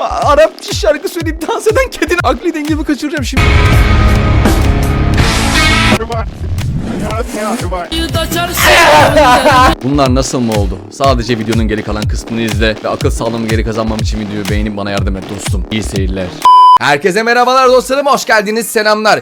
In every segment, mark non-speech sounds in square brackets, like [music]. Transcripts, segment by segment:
A- Arapça şarkı söyleyip dans eden kedinin akli dengemi kaçıracağım şimdi. [laughs] Bunlar nasıl mı oldu? Sadece videonun geri kalan kısmını izle ve akıl sağlığımı geri kazanmam için videoyu beğenip bana yardım et dostum. İyi seyirler. Herkese merhabalar dostlarım, hoş geldiniz, selamlar.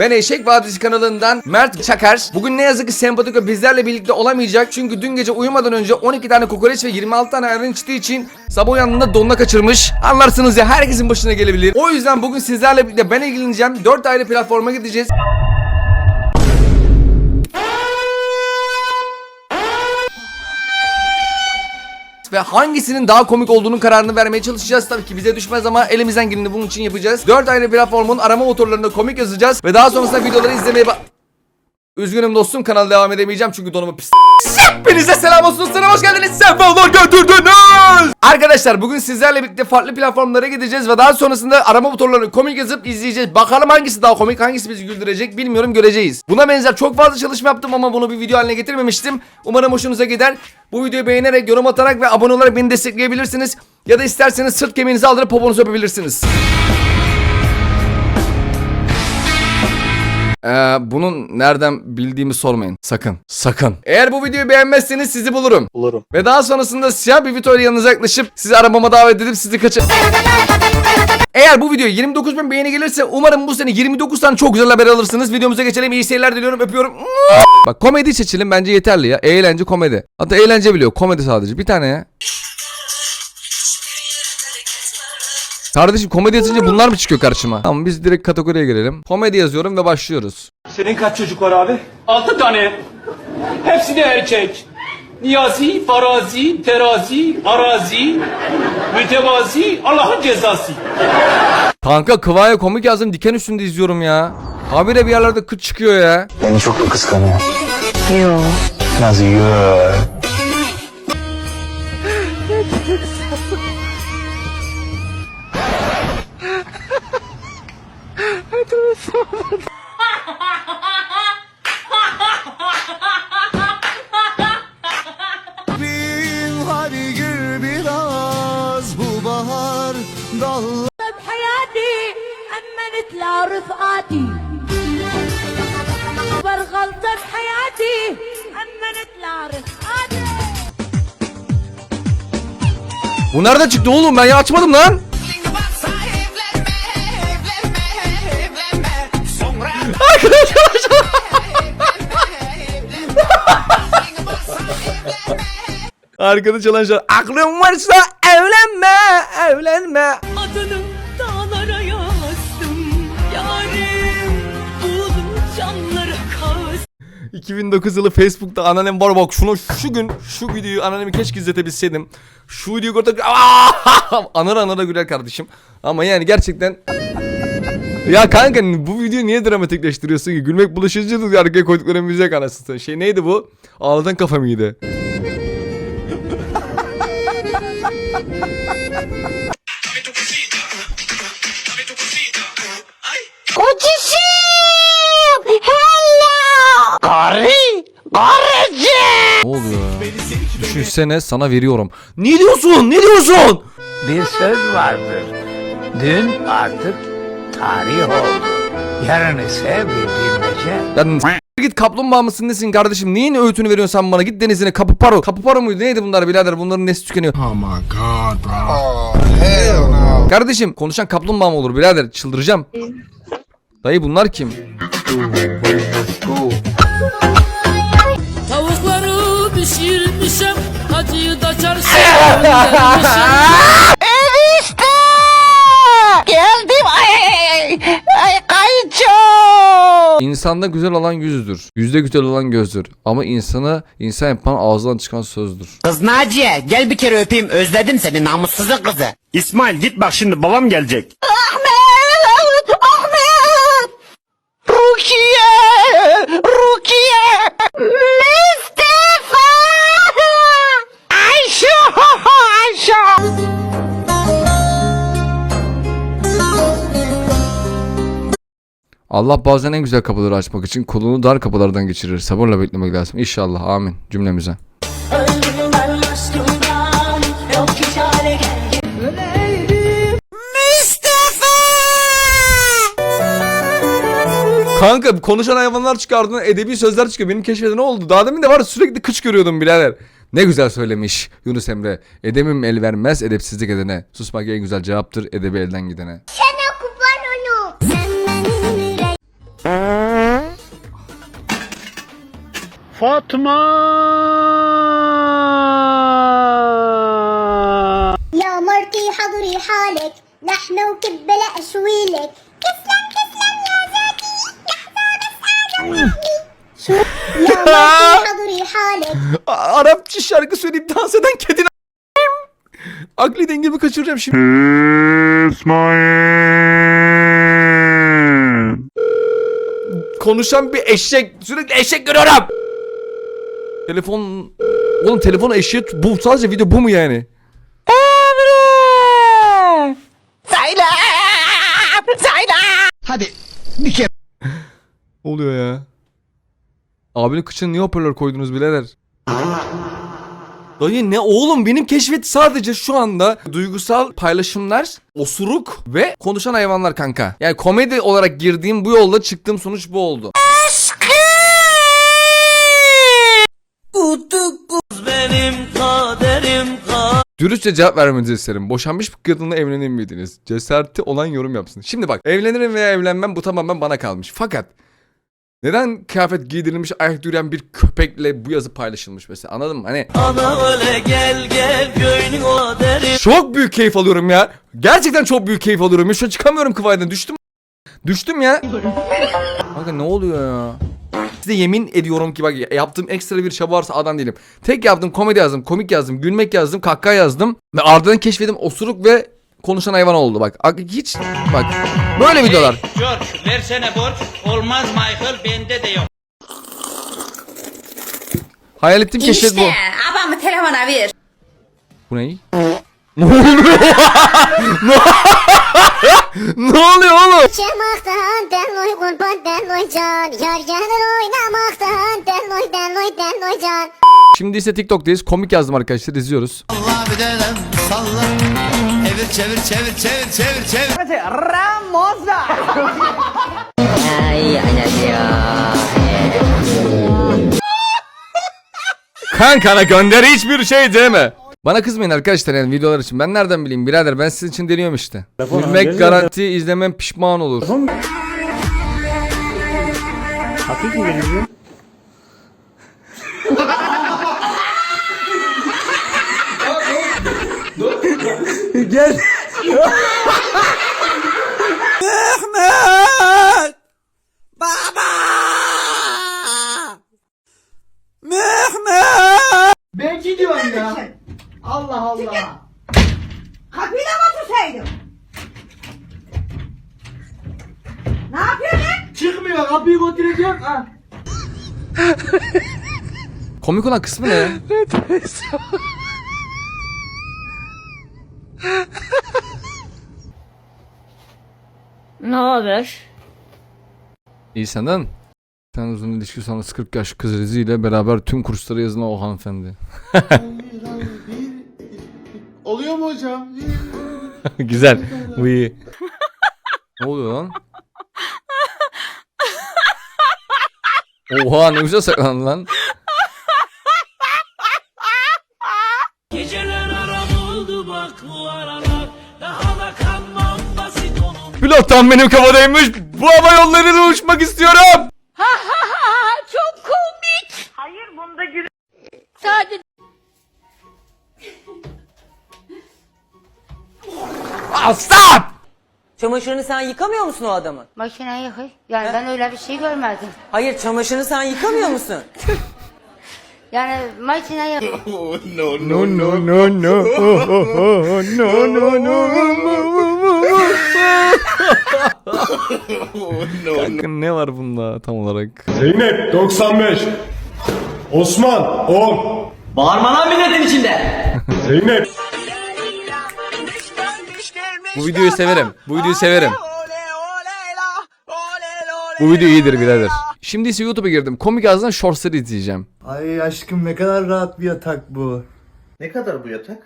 Ben Eşek Vadisi kanalından Mert Çakar. Bugün ne yazık ki Sempatiko bizlerle birlikte olamayacak. Çünkü dün gece uyumadan önce 12 tane kokoreç ve 26 tane ayran içtiği için sabah uyandığında donuna kaçırmış. Anlarsınız ya herkesin başına gelebilir. O yüzden bugün sizlerle birlikte ben ilgileneceğim. 4 ayrı platforma gideceğiz. Ve hangisinin daha komik olduğunun kararını vermeye çalışacağız. Tabii ki bize düşmez ama elimizden geleni bunun için yapacağız. 4 ayrı platformun arama motorlarında komik yazacağız ve daha sonrasında videoları izlemeye bak... Üzgünüm dostum kanal devam edemeyeceğim çünkü donumu pis. [laughs] Hepinize selam olsun dostlarım hoş geldiniz sefalar götürdünüz. Arkadaşlar bugün sizlerle birlikte farklı platformlara gideceğiz ve daha sonrasında arama motorlarını komik yazıp izleyeceğiz. Bakalım hangisi daha komik hangisi bizi güldürecek bilmiyorum göreceğiz. Buna benzer çok fazla çalışma yaptım ama bunu bir video haline getirmemiştim. Umarım hoşunuza gider. Bu videoyu beğenerek yorum atarak ve abone olarak beni destekleyebilirsiniz. Ya da isterseniz sırt kemiğinizi aldırıp poponuzu öpebilirsiniz. Ee, bunun nereden bildiğimi sormayın. Sakın. Sakın. Eğer bu videoyu beğenmezseniz sizi bulurum. Bulurum. Ve daha sonrasında siyah bir Vito ile yanınıza yaklaşıp sizi arabama davet edip sizi kaçır... Eğer bu video 29 bin beğeni gelirse umarım bu sene 29 tane çok güzel haber alırsınız. Videomuza geçelim. İyi seyirler diliyorum. Öpüyorum. Bak komedi seçelim bence yeterli ya. Eğlence komedi. Hatta eğlence biliyor. Komedi sadece. Bir tane ya. Kardeşim komedi yazınca bunlar mı çıkıyor karşıma? Tamam biz direkt kategoriye girelim. Komedi yazıyorum ve başlıyoruz. Senin kaç çocuk var abi? Altı tane. Hepsi de erkek. Niyazi, farazi, terazi, arazi, mütevazi, Allah'ın cezası. Kanka Kıvaya komik yazdım diken üstünde izliyorum ya. Habire bir yerlerde kıt çıkıyor ya. Beni çok mu kıskanıyor? Yok. Nasıl yok? بحياتي أمنت لرفقاتي أكبر غلطة بحياتي أمنت لرفقاتي Bu nereden çıktı oğlum ben ya açmadım lan. Arkada çalan şarkı. Aklın varsa evlenme, evlenme. Adını dağlara yazdım Yarim buldum canlara kaz 2009 yılı Facebook'ta anneannem var bak şunu şu gün şu videoyu anneannemi keşke izletebilseydim. Şu videoyu görüp [laughs] anır anıra güler kardeşim. Ama yani gerçekten ya kanka bu videoyu niye dramatikleştiriyorsun ki? Gülmek bulaşıcıdır arkaya koydukları müzik anasını. Şey neydi bu? Ağlatan kafa mıydı? Ne oluyor ya? Düşünsene sana veriyorum. Ne diyorsun? Ne diyorsun? Bir söz vardır. Dün artık tarih oldu. Yarın ise bir bilmece. S- git kaplumbağa mısın nesin kardeşim? Neyin öğütünü veriyorsun sen bana? Git denizine kapı paro. Kapı paro muydu? Neydi bunlar birader? Bunların nesli tükeniyor. Oh my god bro. Kardeşim konuşan kaplumbağa mı olur birader? Çıldıracağım. Dayı bunlar kim? Tavukları pişirmişim Hacıyı da çarşı [laughs] Geldim ay ay kayınço İnsanda güzel olan yüzdür. Yüzde güzel olan gözdür. Ama insanı insan yapan ağzından çıkan sözdür. Kız Naciye gel bir kere öpeyim özledim seni namussuzun kızı. İsmail git bak şimdi babam gelecek. Ahmet Ahmet Rukiye Rukiye Allah bazen en güzel kapıları açmak için kulunu dar kapılardan geçirir. Sabırla beklemek lazım. İnşallah. Amin. Cümlemize. Kanka konuşan hayvanlar çıkardığında edebi sözler çıkıyor. Benim keşfede ne oldu? Daha demin de var sürekli kıç görüyordum birader. Ne güzel söylemiş Yunus Emre. Edemim el vermez edepsizlik edene. Susmak en güzel cevaptır edebi elden gidene. يا مرتي حضري حالك نحن وكبلة أشويلك كسلم كسلم يا زكي لحظة بس آدم شو يا مرتي حضري حالك A- Arapça şarkı söyleyip dans eden kedine Akli dengemi kaçıracağım şimdi. Konuşan bir eşek. Sürekli eşek görüyorum. Telefon... Oğlum telefonu eşek... Bu sadece video bu mu yani? Sayla! Sayla! Hadi bir kere Ne oluyor ya? Abinin kıçına niye hoparlör koydunuz birader? Dayı ne oğlum benim keşfet sadece şu anda duygusal paylaşımlar, osuruk ve konuşan hayvanlar kanka. Yani komedi olarak girdiğim bu yolda çıktığım sonuç bu oldu. Dürüstçe cevap vermenizi isterim. Boşanmış bir kadınla evlenir miydiniz? Cesareti olan yorum yapsın. Şimdi bak evlenirim veya evlenmem bu tamamen bana kalmış. Fakat neden kıyafet giydirilmiş ayak yürüyen bir köpekle bu yazı paylaşılmış mesela anladın mı? Hani Çok büyük keyif alıyorum ya. Gerçekten çok büyük keyif alıyorum. Ya şu an çıkamıyorum kıvaydan. Düştüm. Düştüm ya. Kanka ne oluyor ya? Size yemin ediyorum ki bak yaptığım ekstra bir çaba varsa adam değilim. Tek yaptığım komedi yazdım, komik yazdım, gülmek yazdım, kahkaha yazdım. Ve ardından keşfedim osuruk ve konuşan hayvan oldu bak. Ak- Hiç bak böyle videolar. George versene borç. Olmaz Michael bende de yok. Hayal ettiğim keşfet bu. abamı telefona ver Bu ne? ne oluyor? [laughs] [laughs] ne oluyor oğlum? Çıkmaktan denloy kurban denloy can Yar gelir oynamaktan denloy denloy denloy can Şimdi ise TikTok'tayız. Komik yazdım arkadaşlar izliyoruz. Kankana gönder hiçbir şey deme. Bana kızmayın arkadaşlar yani videolar için. Ben nereden bileyim birader ben sizin için deniyorum işte. Gülmek garanti izlemem pişman olur. Hakiki geliyor. Kapıyı da mı tutsaydım? Ne yapıyorsun? Çıkmıyor kapıyı götüreceğim. Ha. Komik olan kısmı ne Ne haber? İyi senden. Sen uzun ilişki sonrası 40 yaş kız Rizi ile beraber tüm kurslara yazılan o hanımefendi. [laughs] Oluyor mu hocam? [laughs] Güzel. Bu iyi. ne oluyor lan? [laughs] Oha ne güzel saklandın lan. Basit onun Pilot tam benim kafadaymış. Bu hava yollarıyla uçmak istiyorum. Çok komik Hayır bunda gül Sadece Ah, stop! Çamaşırını sen yıkamıyor musun o adamın? Makine yıkıyor yani ben öyle bir şey görmedim Hayır çamaşırını sen yıkamıyor musun? Yani makine yıkıyor No no no no. no no no. Kanka ne var bunda tam olarak? Zeynep 95. Osman 10. Bağırma lan milletin içinde. Zeynep. Bu videoyu severim. Bu videoyu severim. Bu video iyidir birader. Şimdi ise YouTube'a girdim. Komik yazdan shortsları izleyeceğim. Ay aşkım ne kadar rahat bir yatak bu. Ne kadar bu yatak?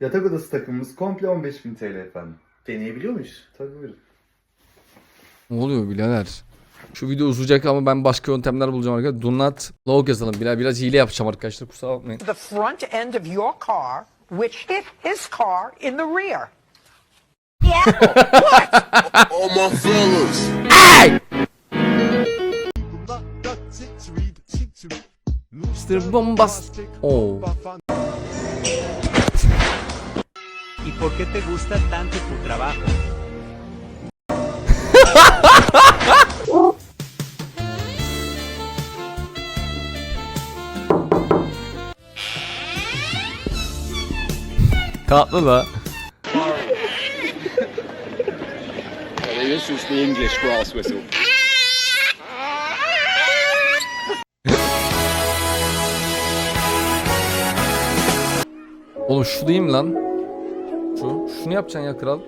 Yatak odası takımımız komple 15.000 TL efendim. Deneyebiliyor muyuz? Tabii buyurun. Ne oluyor birader? Şu video uzayacak ama ben başka yöntemler bulacağım arkadaşlar. Do not log yazalım. Biraz, biraz hile yapacağım arkadaşlar. Kusura bakmayın. The front end of your car, which hit his car in the rear. [laughs] Mr. Bombast. Oh. ¿Y por qué te gusta tanto tu trabajo? [laughs] Tatlı da. This is the English grass whistle. Oğlum şu değil mi lan? Şu. Şunu yapacaksın ya kral.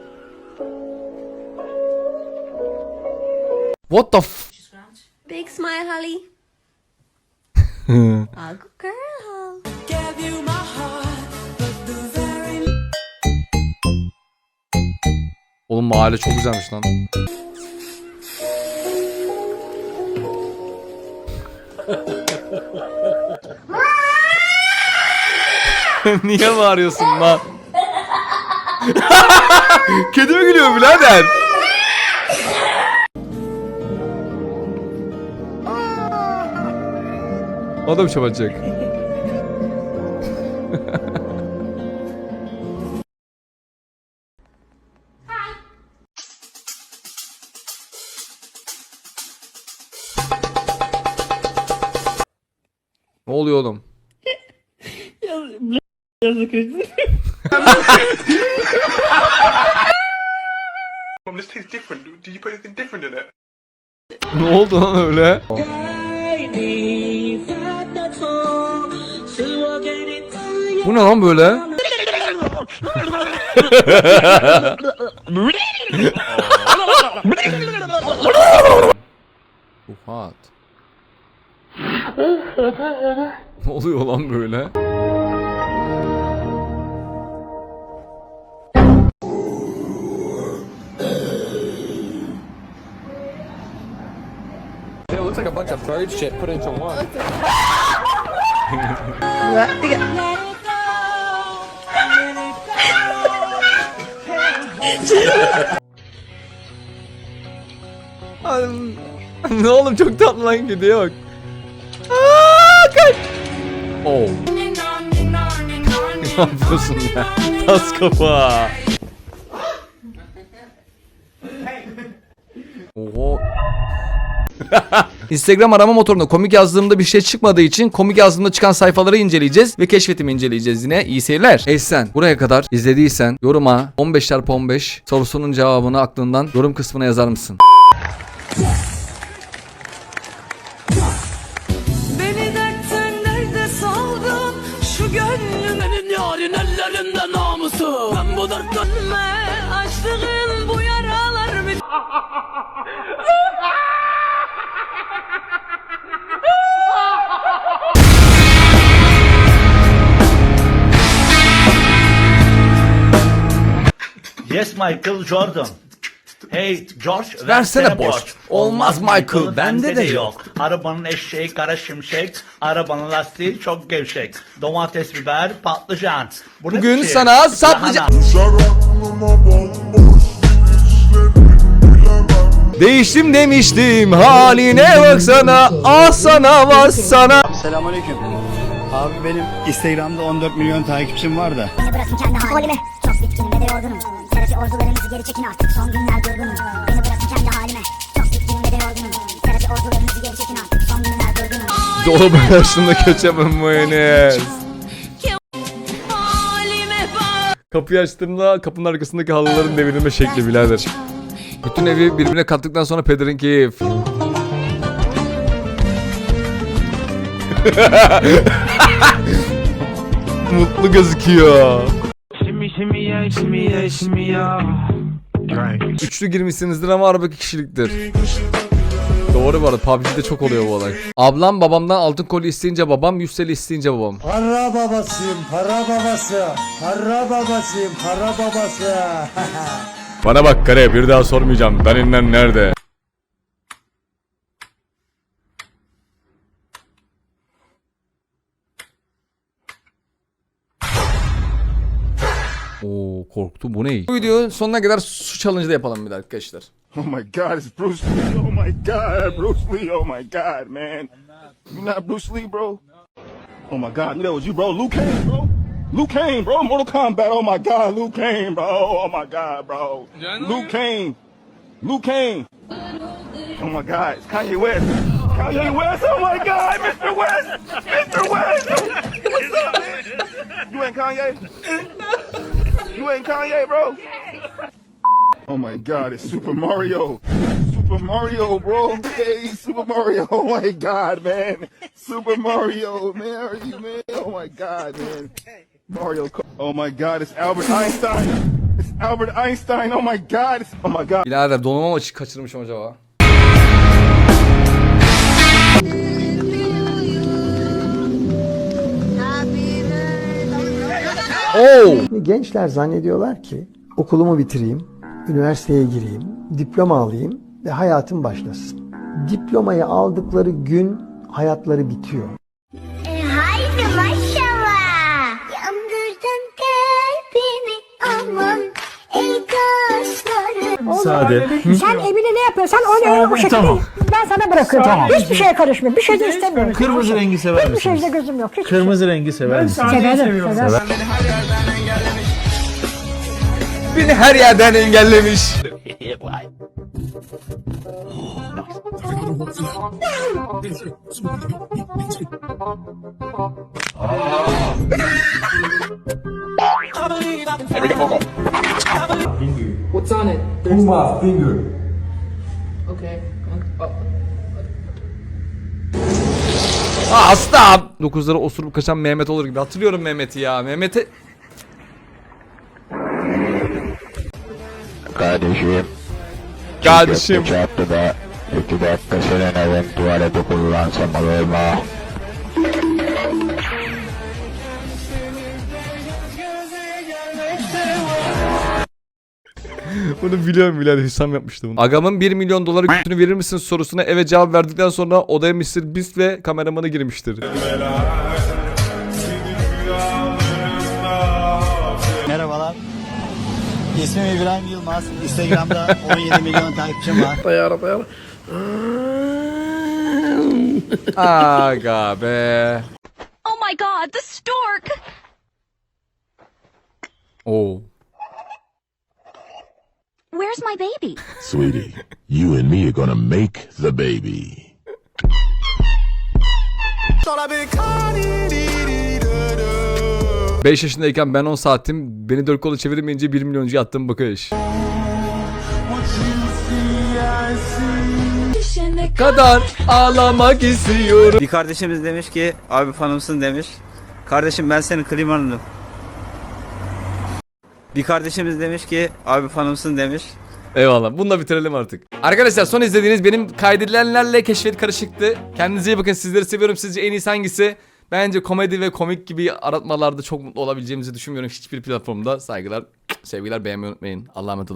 What the f... Big smile, Holly. [laughs] A good girl. Oğlum mahalle çok güzelmiş lan. [laughs] Niye bağırıyorsun lan? [laughs] Kedi mi gülüyor birader? O da mı çabalacak? Ne oluyor oğlum? [laughs] [laughs] This tastes different. Did you put anything different in it? Ne oldu lan öyle? Bu ne lan böyle? [laughs] Fuhat. ne oluyor lan böyle? Bunch of bird shit put into one. ne oğlum çok tatlı lan gidiyor. Aa, kaç. Oh. ne yapıyorsun ya? Tas kafa. Oho. Instagram arama motorunda komik yazdığımda bir şey çıkmadığı için komik yazdığımda çıkan sayfaları inceleyeceğiz ve keşfetimi inceleyeceğiz yine. İyi seyirler. Esen buraya kadar izlediysen yoruma 15 çarpı 15 sorusunun cevabını aklından yorum kısmına yazar mısın? Beni dertten nerede saldın Şu gönlümün yarın ellerinde namusu Ben bu dertten açtığın bu yaralar bir [laughs] Michael Jordan. Hey George Versene borç. Olmaz Michael, bende de yok. Arabanın eşeği kara şimşek. Arabanın lastiği çok gevşek. Domates, biber, patlıcan. Bu Bugün şey? sana saplayacağım. Değiştim demiştim haline baksana ah sana var sana Selamünaleyküm. Abi benim Instagram'da 14 milyon takipçim var da. Beni bırakın kendi halime. Çok bitkinim ve de yorgunum. Serati ordularımızı geri çekin artık. Son günler durgunum. Beni bırakın kendi halime. Çok bitkinim ve de yorgunum. Serati ordularımızı geri çekin artık. Son günler durgunum. Dolabın karşısında köçemem mayonez Kapıyı açtığımda kapının arkasındaki halıların devirilme şekli birader Bütün evi birbirine kattıktan sonra pederin keyif [laughs] Mutlu gözüküyor Üçlü girmişsinizdir ama araba iki kişiliktir Doğru bu arada PUBG'de çok oluyor bu olay. Ablam babamdan altın kolye isteyince babam, 100 TL isteyince babam. Para babasıyım, para babası. Para babasıyım, para babası. [laughs] Bana bak kare bir daha sormayacağım. Benim nerede? Oo korktu bu ne? Bu videonun sonuna kadar su challenge'ı da yapalım bir de arkadaşlar. Oh my god, it's Bruce Lee. Oh my god, Bruce Lee. Oh my god, man. You not Bruce Lee, bro? Oh my god, that was you, bro. Luke Kane, bro. Luke Kane, bro. Mortal Kombat. Oh my god, Luke Kane, bro. Oh my god, bro. Luke Kane. Luke Kane. Oh my god, it's Kanye West. Kanye West. Oh my god, Mr. West. Mr. West. What's up, man? You ain't Kanye? [laughs] You ain't Kanye, bro? Oh my god, it's Super Mario. Super Mario, bro. Hey, Super Mario. Oh my god, man. Super Mario, man. Are you, man? Oh my god, man. Mario. Oh my god, it's Albert Einstein. It's Albert Einstein. Oh my god. It's, oh my god. Birader donuma maçı kaçırmışım acaba. [laughs] Oo! Gençler zannediyorlar ki okulumu bitireyim, üniversiteye gireyim, diploma alayım ve hayatım başlasın. Diplomayı aldıkları gün hayatları bitiyor. E, haydi maşallah. Yandırdın kalbimi aman. Ey kaşlarım. Sade. Sen evine ne yapıyorsan onu o şekilde ben sana bırakıyorum. Hiçbir şeye karışmıyorum. Bir şey de istemiyorum. Kırmızı rengi sever Hiçbir misiniz? şeyde gözüm yok. Hiç Kırmızı rengi sever misiniz? severim. severim. Beni her yerden engellemiş. Aa hasta. Dokuzları osurup kaçan Mehmet olur gibi. Hatırlıyorum Mehmet'i ya. Mehmet'i Kardeşim. Kardeşim. Çarptı da iki dakika senin evin tuvaleti kullansam olur mu? [laughs] Bunu biliyorum birader Hüsam yapmıştı bunu. Agamın 1 milyon doları götünü verir misin sorusuna evet cevap verdikten sonra odaya Mr. Beast ve kameramanı girmiştir. Merhabalar. İsmim İbrahim Yılmaz. Instagram'da [laughs] 17 milyon takipçim var. [laughs] Aga be. Oh my god, the stork. Oo. Where's my baby? Sweetie, you and me are gonna make the baby. Beş yaşındayken ben 10 saatim beni dört kola çevirmeyince 1 milyoncu attım bakış. Kadar ağlamak istiyorum. Bir kardeşimiz demiş ki abi fanımsın demiş. Kardeşim ben senin klimanınım. Bir kardeşimiz demiş ki abi fanımsın demiş. Eyvallah. Bunu bitirelim artık. Arkadaşlar son izlediğiniz benim kaydedilenlerle keşfet karışıktı. Kendinize iyi bakın. Sizleri seviyorum. Sizce en iyisi hangisi? Bence komedi ve komik gibi aratmalarda çok mutlu olabileceğimizi düşünmüyorum hiçbir platformda. Saygılar, sevgiler beğenmeyi unutmayın. Allah'a emanet olun.